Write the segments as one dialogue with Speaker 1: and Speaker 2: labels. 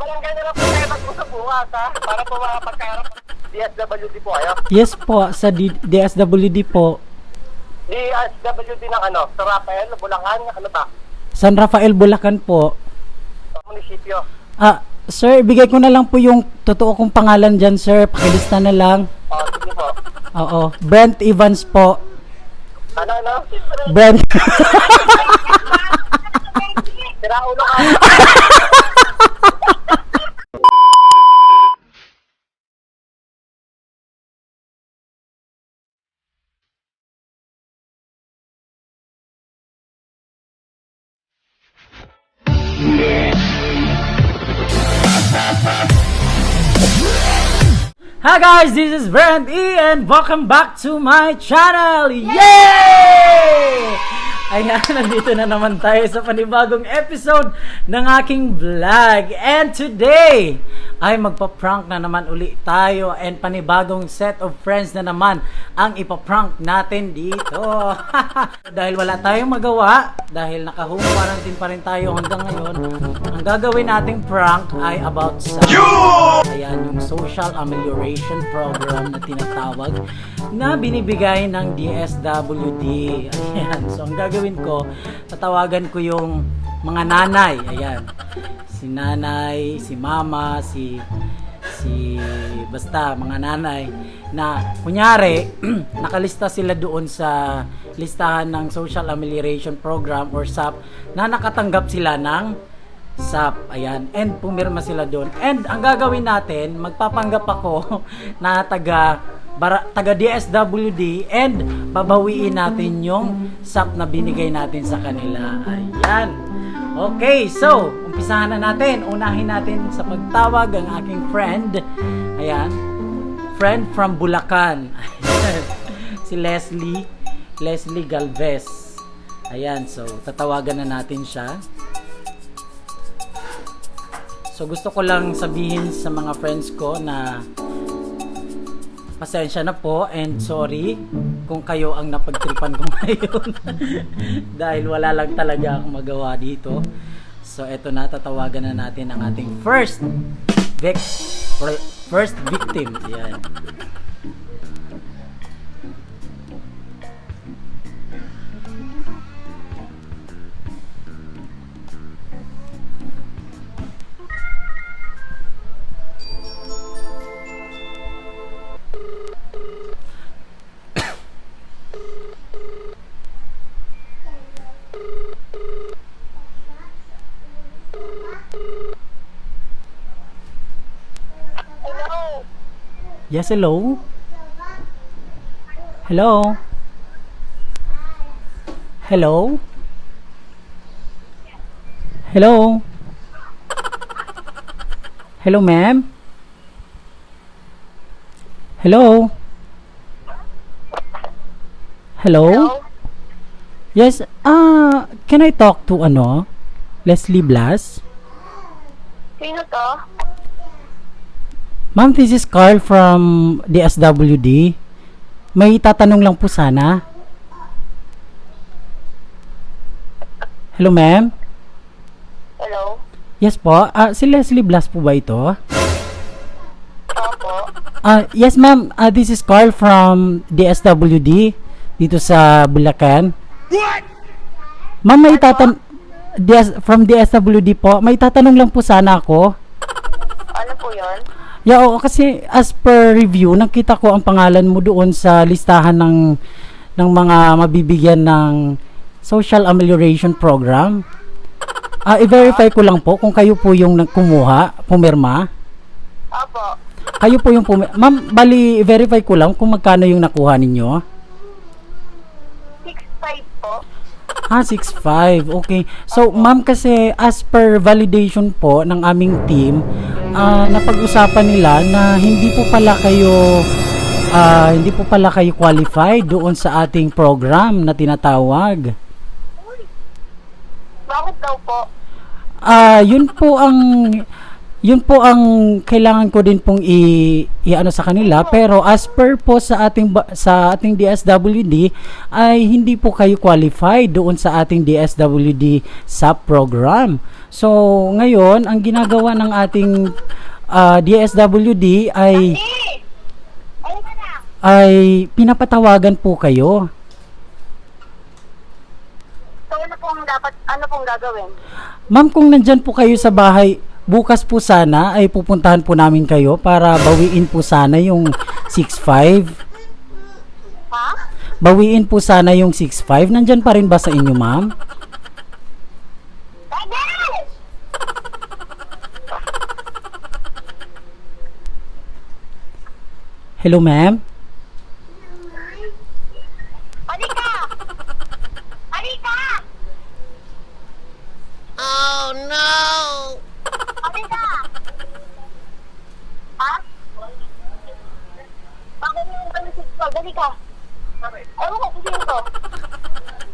Speaker 1: barangay na lang po tayo mag-usap bukas ha. Para po makapagkaharap DSWD po kayo.
Speaker 2: Yes po, sa D- DSWD po.
Speaker 1: DSWD ng ano, sa Rafael, Bulacan, ano ba?
Speaker 2: San Rafael, Bulacan po.
Speaker 1: Sa munisipyo.
Speaker 2: Ah, sir, bigay ko na lang po yung totoo kong pangalan dyan, sir. Pakilista na lang.
Speaker 1: O, sige po.
Speaker 2: Oo. Brent Evans po.
Speaker 1: Ano, ano?
Speaker 2: Brent.
Speaker 1: Sira ulo ka.
Speaker 2: Hi guys, this is Brent E and welcome back to my channel! Yay! Ayan, nandito na naman tayo sa panibagong episode ng aking vlog. And today, ay magpa-prank na naman uli tayo and panibagong set of friends na naman ang ipaprank natin dito. dahil wala tayong magawa, dahil naka-home pa rin tayo hanggang ngayon, ang gagawin nating prank ay about sa... Ayan, yung social amelioration program na tinatawag na binibigay ng DSWD. Ayan, so ang gagawin ko, tatawagan ko yung mga nanay. Ayan, si nanay, si mama, si si basta mga nanay na kunyari nakalista sila doon sa listahan ng Social Amelioration Program or SAP na nakatanggap sila ng SAP. Ayan. And pumirma sila doon. And ang gagawin natin, magpapanggap ako na taga bara, taga DSWD and babawiin natin yung SAP na binigay natin sa kanila. Ayan. Okay, so, umpisahan na natin. Unahin natin sa pagtawag ang aking friend. Ayan. Friend from Bulacan. si Leslie. Leslie Galvez. Ayan, so, tatawagan na natin siya. So gusto ko lang sabihin sa mga friends ko na pasensya na po and sorry kung kayo ang napagtripan ko ngayon dahil wala lang talaga akong magawa dito. So eto na tatawagan na natin ang ating first vic first victim. Yan. Yes, hello. Hello. Hello. Hello. Hello, ma'am. Hello. Hello. Yes, ah, can I talk to ano? Leslie Blas?
Speaker 1: Sino to?
Speaker 2: Ma'am, this is Carl from DSWD. May tatanong lang po sana. Hello, ma'am?
Speaker 1: Hello?
Speaker 2: Yes po. Ah, si Leslie Blas po ba ito?
Speaker 1: Opo.
Speaker 2: Ah, yes, ma'am. Ah, this is Carl from DSWD dito sa Bulacan. What? Ma'am, may tatan DS, from DSWD po. May tatanong lang po sana ako.
Speaker 1: Ano po yun?
Speaker 2: Yeah, oo, kasi as per review, nakita ko ang pangalan mo doon sa listahan ng ng mga mabibigyan ng Social Amelioration Program. Ah, i-verify ko lang po kung kayo po yung nagkumuha, pumirma.
Speaker 1: Opo.
Speaker 2: Kayo po yung pumirma. Ma'am, bali, i-verify ko lang kung magkano yung nakuha ninyo.
Speaker 1: 6'5 po.
Speaker 2: Ah, 6.5. Okay. So, ma'am, kasi as per validation po ng aming team, ah, napag-usapan nila na hindi po pala kayo ah, hindi po pala kayo qualified doon sa ating program na tinatawag.
Speaker 1: Bakit daw po?
Speaker 2: Ah, yun po ang Yun po ang kailangan ko din pong i, i-ano sa kanila pero as per po sa ating sa ating DSWD ay hindi po kayo qualified doon sa ating DSWD sa program. So ngayon ang ginagawa ng ating ah, DSWD ay!
Speaker 3: Ano
Speaker 2: ay pinapatawagan po kayo.
Speaker 3: So, ano pong dapat, ano pong gagawin?
Speaker 2: Ma'am, kung nandyan po kayo sa bahay, bukas po sana ay pupuntahan po namin kayo para bawiin po sana yung 6'5".
Speaker 3: Ha?
Speaker 2: Bawiin po sana yung 6'5". Nandyan pa rin ba sa inyo, ma'am? Hello, ma'am?
Speaker 3: Halika! Halika! Oh, no! Halika! Ha? Bakit mo yung ganun si Paul? Halika! Ewan ko kung sino to.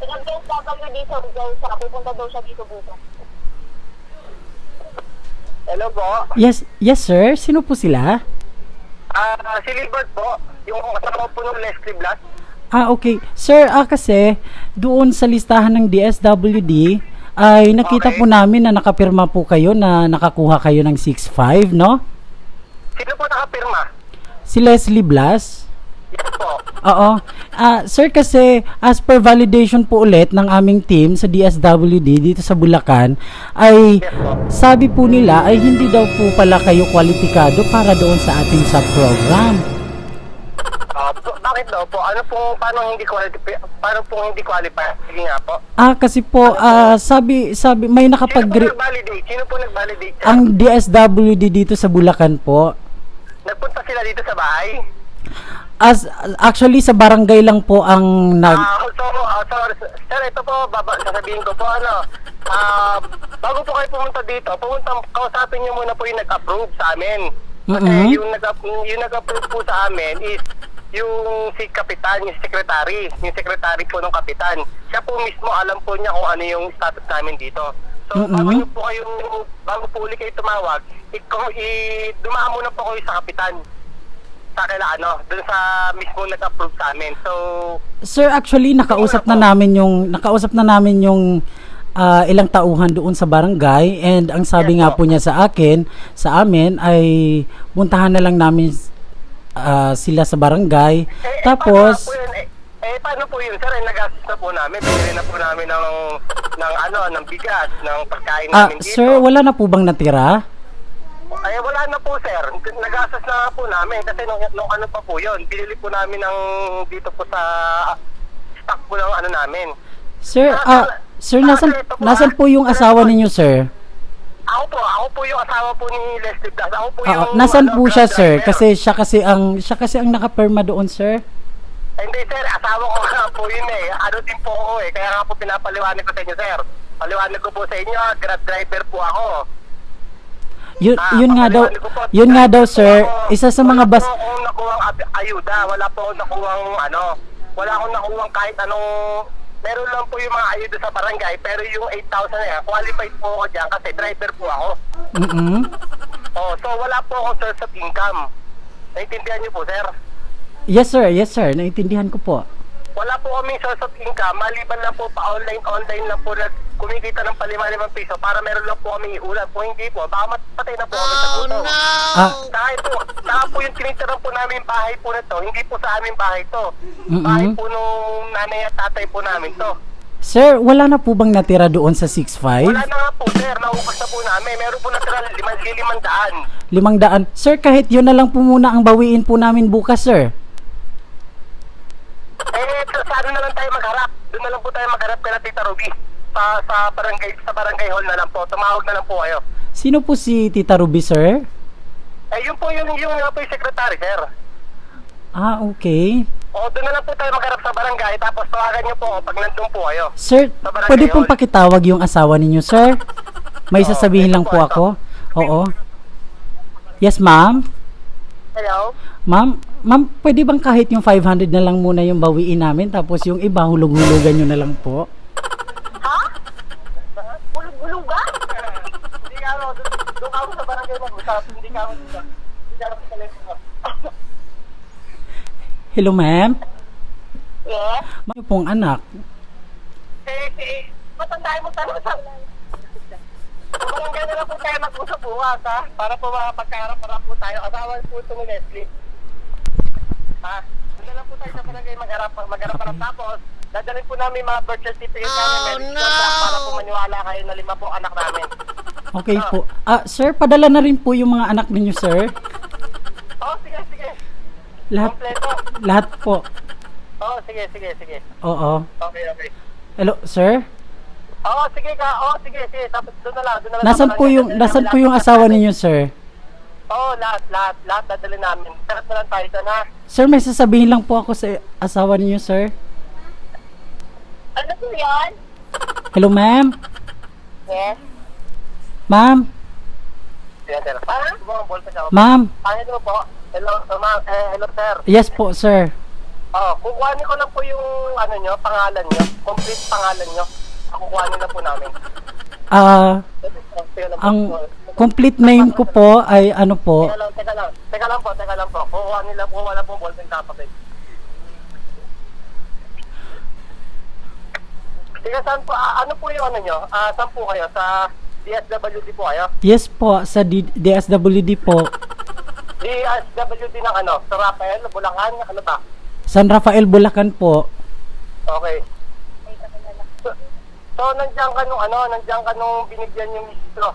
Speaker 3: Pinag-guest gagawin na dito dahil siya, pupunta daw siya dito bukas.
Speaker 1: Hello po.
Speaker 2: Yes, yes sir. Sino po sila?
Speaker 1: Ah, si Libert po. Yung kasama po ng Leslie Blas.
Speaker 2: Ah, okay. Sir, ah, kasi doon sa listahan ng DSWD ay nakita
Speaker 1: Okay.
Speaker 2: po namin na nakapirma po kayo na nakakuha kayo ng 6'5", no?
Speaker 1: Sino po nakapirma?
Speaker 2: Si Leslie Blas.
Speaker 1: Yes po.
Speaker 2: Oo. Ah, sir kasi as per validation po ulit ng aming team sa DSWD dito sa Bulacan ay
Speaker 1: Yes po.
Speaker 2: sabi po nila ay hindi daw po pala kayo kwalipikado para doon sa ating sub-program.
Speaker 1: Po, bakit daw po? Ano po, paano hindi qualify? Paano po hindi qualify? Sige nga po.
Speaker 2: Ah kasi po ah, sabi sabi may
Speaker 1: Sino po
Speaker 2: nakapag
Speaker 1: nag-validate? Sino po nag-validate?
Speaker 2: ang DSWD dito sa Bulacan po
Speaker 1: Nagpunta sila dito sa bahay?
Speaker 2: As actually sa barangay lang po ang nag
Speaker 1: Ah, so, ah, so, sir, ito po, baba, sasabihin ko po, ano, ah, bago po kayo pumunta dito, pumunta, kausapin niyo muna po yung nag-approve sa amin. Kasi
Speaker 2: Mhm.
Speaker 1: yung, nag yung nag-approve po sa amin is yung si kapitan, yung secretary, yung secretary po ng kapitan. Siya po mismo alam po niya kung ano yung status namin dito. So,
Speaker 2: Mhm.
Speaker 1: bago niyo po kayo, bago po ulit kayo tumawag, ikaw, i, dumaan muna po kayo sa kapitan sa kila ano, dun sa mismo nag-approve sa amin. So,
Speaker 2: Sir, actually nakausap na namin yung nakausap na namin yung ah, ilang tauhan doon sa barangay and ang sabi
Speaker 1: Yes
Speaker 2: nga
Speaker 1: po.
Speaker 2: niya sa akin, sa amin ay puntahan na lang namin ah, sila sa barangay.
Speaker 1: Eh,
Speaker 2: Tapos
Speaker 1: eh, paano po yun? Eh, eh, paano po yun, sir? Eh, nagastos na po namin. Bili na po namin ng, ng ano, ng bigas, ng pagkain
Speaker 2: ah,
Speaker 1: namin dito.
Speaker 2: sir, wala na po bang natira?
Speaker 1: Ay, wala na po, sir. Nagastos na nga po namin. Kasi nung, nung ano pa po yun, binili po namin ng dito po sa stock po ng ano namin.
Speaker 2: Sir,
Speaker 1: Ah,
Speaker 2: ah, sir, nasan,
Speaker 1: po,
Speaker 2: nasan
Speaker 1: ah.
Speaker 2: po yung asawa ninyo, sir?
Speaker 1: Ako po, ako po yung asawa po ni Leslie Blas. Ako po
Speaker 2: Ah,
Speaker 1: yung...
Speaker 2: nasan
Speaker 1: ano,
Speaker 2: po siya, sir?
Speaker 1: driver.
Speaker 2: Kasi siya kasi ang siya kasi ang nakaperma doon, sir.
Speaker 1: Eh, Hindi sir, asawa ko nga po yun eh. Ano din po ako eh. Kaya nga po pinapaliwanag ko sa inyo sir. Paliwanag ko po sa inyo, ah, grab driver po ako.
Speaker 2: Yun,
Speaker 1: Ah,
Speaker 2: yun nga daw,
Speaker 1: ko po.
Speaker 2: yun nga daw, sir. Isa sa mga bas
Speaker 1: Wala po akong nakuhang ab- ayuda. Wala po akong nakuhang ano. Wala akong nakuhang kahit anong... Meron lang po yung mga ayuda sa barangay. Pero yung 8,000 na yan, qualified po ako dyan kasi driver po ako.
Speaker 2: Mm-mm.
Speaker 1: Oh, so wala po akong source of income. Naintindihan niyo po sir?
Speaker 2: Yes, sir. Yes, sir. Naintindihan ko po.
Speaker 1: Wala po kaming source of income, maliban lang po pa online, online lang po na kumikita ng palima limang piso para meron lang po kaming iulan. Kung hindi po, baka matpatay na po kami sa gutom.
Speaker 2: Ah,
Speaker 1: Dahil po, saka po yung tinitiran po namin yung bahay po na to, hindi po sa aming bahay to. Bahay po nung nanay at tatay po namin to.
Speaker 2: sir, wala na po bang natira doon sa 6'5"?
Speaker 1: Wala na nga po sir, naupas na po namin. Meron po natira liman, limang daan.
Speaker 2: Limang daan. Sir, kahit yun na lang po muna ang bawiin po namin bukas, sir.
Speaker 1: Eh, sa, sa ano na lang tayo magharap. Doon na lang po tayo magharap kay Tita Ruby. Sa, sa barangay sa barangay hall na lang po. Tumawag na lang po kayo.
Speaker 2: Sino po si Tita Ruby, sir?
Speaker 1: Eh, yun po yung, yung po yung secretary, sir.
Speaker 2: Ah, okay.
Speaker 1: O, doon na lang po tayo magharap sa barangay, tapos tawagan niyo po ako pag nandun po kayo.
Speaker 2: Sir,
Speaker 1: Sa barangay
Speaker 2: pwede pong
Speaker 1: hall.
Speaker 2: pakitawag yung asawa ninyo, sir? May
Speaker 1: Oo,
Speaker 2: sasabihin
Speaker 1: ito
Speaker 2: lang
Speaker 1: po,
Speaker 2: po
Speaker 1: ito.
Speaker 2: ako. Oo. Yes, ma'am?
Speaker 1: Hello?
Speaker 2: Ma'am, ma'am, pwede bang kahit yung 500 na lang muna yung bawiin namin tapos yung iba hulog-hulugan nyo na lang po?
Speaker 3: Ha? Bulog-bulugan?
Speaker 1: Hindi nga, ano, Doon ako sa barangay mag-usap, hindi ka ako dito. Hindi ako sa telepono.
Speaker 2: Hello, ma'am.
Speaker 3: Yes?
Speaker 2: Ma'am pong anak.
Speaker 1: Eh, eh, matandaan mo tanong sa... Barangay na lang po tayo mag-usap bukas, ha? Para po makapagkaharap-harap po tayo. Asawa po ito ni Leslie. Ha? Na lang po tayo sa barangay mag-harap, mag-harap-harap. Tapos, dadalhin po namin mga birth certificate namin. Oh, no! Para po maniwala kayo na lima po anak namin.
Speaker 2: Okay po. Ah, sir, padala na rin po yung mga anak ninyo, sir.
Speaker 1: Oh, sige, sige.
Speaker 2: Lahat,
Speaker 1: Kompleto.
Speaker 2: lahat po.
Speaker 1: Oh, sige, sige, sige.
Speaker 2: Oo.
Speaker 1: Okay, okay.
Speaker 2: Hello, sir?
Speaker 1: Oo, sige ka. Oo, sige, sige. Tapos doon na lang. Doon na lang.
Speaker 2: Nasaan
Speaker 1: sa
Speaker 2: po yung, nasaan po yung asawa ninyo, sir?
Speaker 1: Oo, lahat, lahat, lahat dadalhin namin. Sarap na lang tayo doon, ha?
Speaker 2: Sir, may sasabihin lang po ako sa asawa ninyo, sir.
Speaker 3: Ano po yan?
Speaker 2: Hello, ma'am?
Speaker 3: Yes?
Speaker 2: Ma'am?
Speaker 1: Sige, sir.
Speaker 2: Ma'am?
Speaker 1: Ano mo po? Hello, uh, ma'am. Eh, hello, sir.
Speaker 2: Yes po, sir.
Speaker 1: Oh, kukuhanin ko lang po yung ano nyo, pangalan nyo. Complete pangalan nyo. Kukuhanin na po namin.
Speaker 2: Ah,
Speaker 1: po.
Speaker 2: ang complete name ko po ay ano po,
Speaker 1: Teka lang, teka lang. Teka lang po, teka lang po. Kukuhanin lang po, wala pong ballpen kapatid. Teka, saan po, ah, ano po yung ano nyo? Ah, saan po kayo? Sa DSWD po kayo?
Speaker 2: yes po, sa D- DSWD po,
Speaker 1: DSWD ng ano? Sa Rafael, Bulacan, ano ba?
Speaker 2: San Rafael, Bulacan po.
Speaker 1: Okay. So, so nandiyan ka nung ano, nandiyan ka nung binigyan yung ministro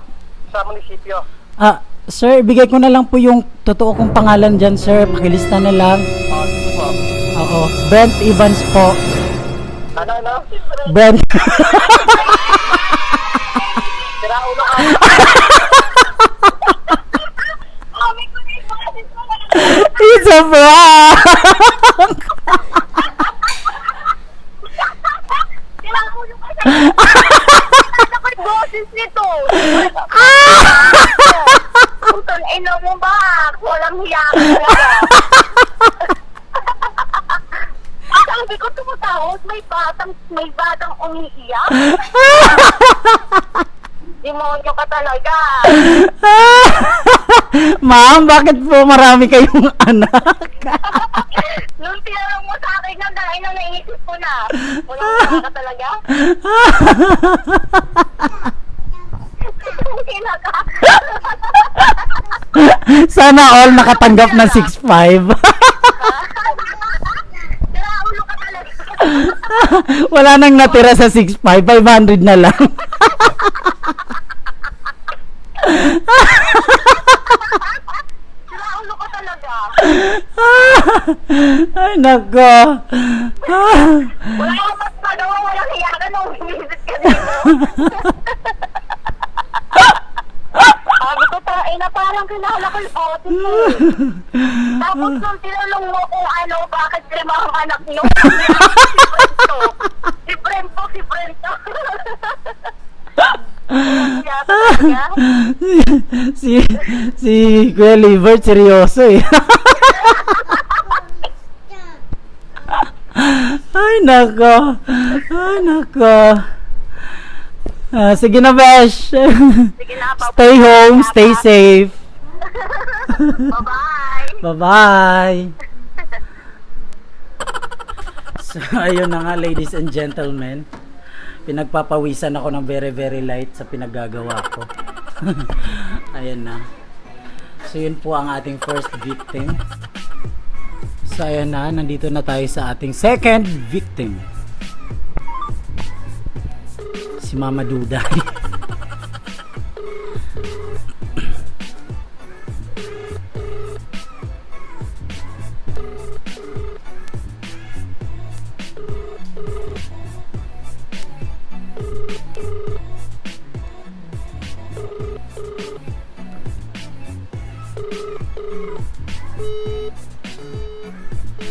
Speaker 1: sa munisipyo.
Speaker 2: Ah, sir, ibigay ko na lang po yung totoo kong pangalan dyan, sir. Pakilista na lang.
Speaker 1: Oh, sige po.
Speaker 2: Oo, Brent Evans po.
Speaker 1: Ano, ano?
Speaker 2: Brent.
Speaker 1: Ulo ka.
Speaker 3: Ko
Speaker 2: It's a prank!
Speaker 3: Kailangan kasi. Ano ko yung boses nito? Putol, ino mo ba? Walang hiya ka. Sabi ko tumatawag, may batang, may batang umiiyak. Demonyo ka talaga.
Speaker 2: Ma'am, bakit po marami kayong anak?
Speaker 3: Nung tinanong mo sa akin na dahil na naisip ko na. Walang ka talaga.
Speaker 2: Sana all nakatanggap ng 6'5".
Speaker 3: Sira ulo ka talaga.
Speaker 2: Wala nang natira sa 6'5", 500 na lang.
Speaker 3: Sira ulo ka talaga.
Speaker 2: Ay, nako.
Speaker 3: Wala kang mas magawa, walang hiya ka nung binisit ka dito. Sabi ko, tayo na parang kilala ko yung mo. Tapos nung tinanong mo kung ano, bakit lima ang anak niyo, si Brento. Si Brento, si
Speaker 2: si si Kuya Libert seryoso eh. Ay, nako. Ay, nako. Ah, sige na, Besh.
Speaker 3: Sige na,
Speaker 2: stay home, stay safe.
Speaker 3: Bye-bye.
Speaker 2: Bye-bye. So, ayun na nga, ladies and gentlemen. Pinagpapawisan ako ng very, very light sa pinaggagawa ko. Ayan na. So, yun po ang ating first victim. So, ayan na. Nandito na tayo sa ating second victim. Si Mama Duday.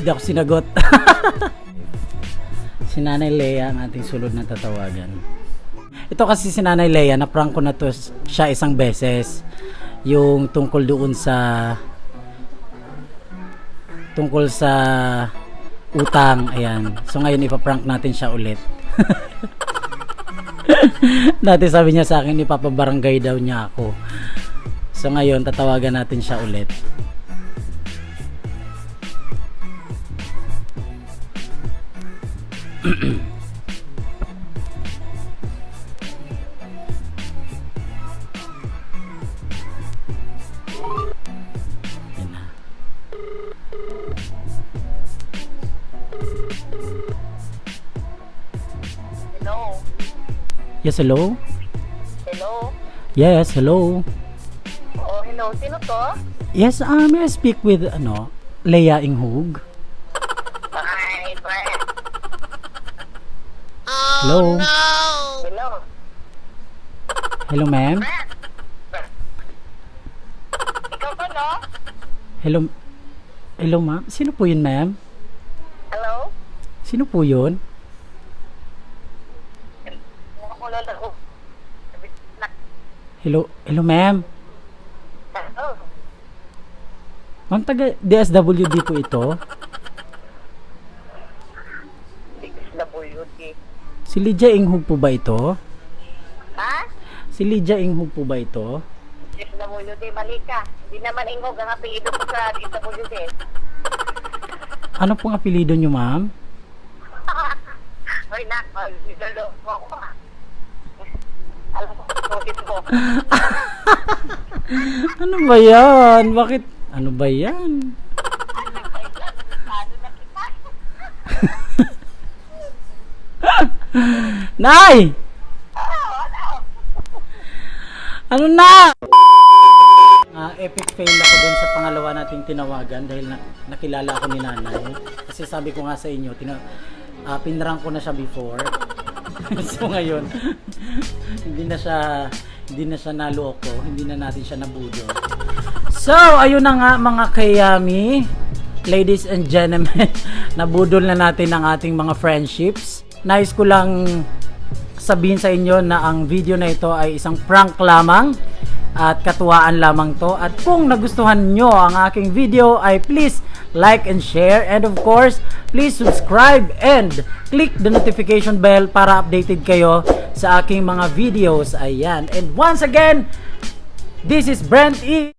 Speaker 2: Hindi ako sinagot. si Nanay Lea ang ating sulod na tatawagan. Ito kasi si Nanay Lea, na-prank ko na to siya isang beses. Yung tungkol doon sa tungkol sa utang, ayan. So ngayon ipaprank natin siya ulit. Dati sabi niya sa akin ipapabarangay daw niya ako. So ngayon, tatawagan natin siya ulit.
Speaker 3: Hello?
Speaker 2: Yes, hello?
Speaker 3: Hello?
Speaker 2: Yes, hello.
Speaker 3: Oh, hello. Sino to?
Speaker 2: Yes, uh, may I speak with, ano, Leia Inghug?
Speaker 3: Ay, Brent.
Speaker 2: Hello?
Speaker 3: Hello?
Speaker 2: Hello, ma'am?
Speaker 3: Ikaw ba, no?
Speaker 2: Hello? Hello, ma'am? Sino po yun, ma'am?
Speaker 3: Hello?
Speaker 2: Sino po yun? Hello? Hello, ma'am?
Speaker 3: Hello?
Speaker 2: Ma'am, taga DSWD po ito?
Speaker 3: DSWD.
Speaker 2: Si Lydia Inghug po ba ito?
Speaker 3: Ha?
Speaker 2: Si Lydia Inghug po ba ito?
Speaker 3: DSWD, mali ka. Hindi naman ingog ang apelido ko sa DSWD.
Speaker 2: Ano pong apelido nyo, ma'am?
Speaker 3: Hoy, nak, idolo mo ako ah. Alam mo, tulis mo.
Speaker 2: Ano ba yan? Bakit? Ano ba yan?
Speaker 3: Ano na kita?
Speaker 2: Nay! Ano na? Ah, epic fail ako doon sa pangalawa nating tinawagan dahil na, nakilala ako ni nanay. Kasi sabi ko nga sa inyo, tina, ah, pinrang ko na siya before. so ngayon, hindi na siya hindi na siya naloko, hindi na natin siya nabudo. So, ayun na nga mga kayami, ladies and gentlemen, nabudol na natin ang ating mga friendships. Nais ko lang sabihin sa inyo na ang video na ito ay isang prank lamang at katuwaan lamang to. At kung nagustuhan nyo ang aking video ay please like and share. And of course please subscribe and click the notification bell para updated kayo sa aking mga videos. Ayan. And once again this is Brent E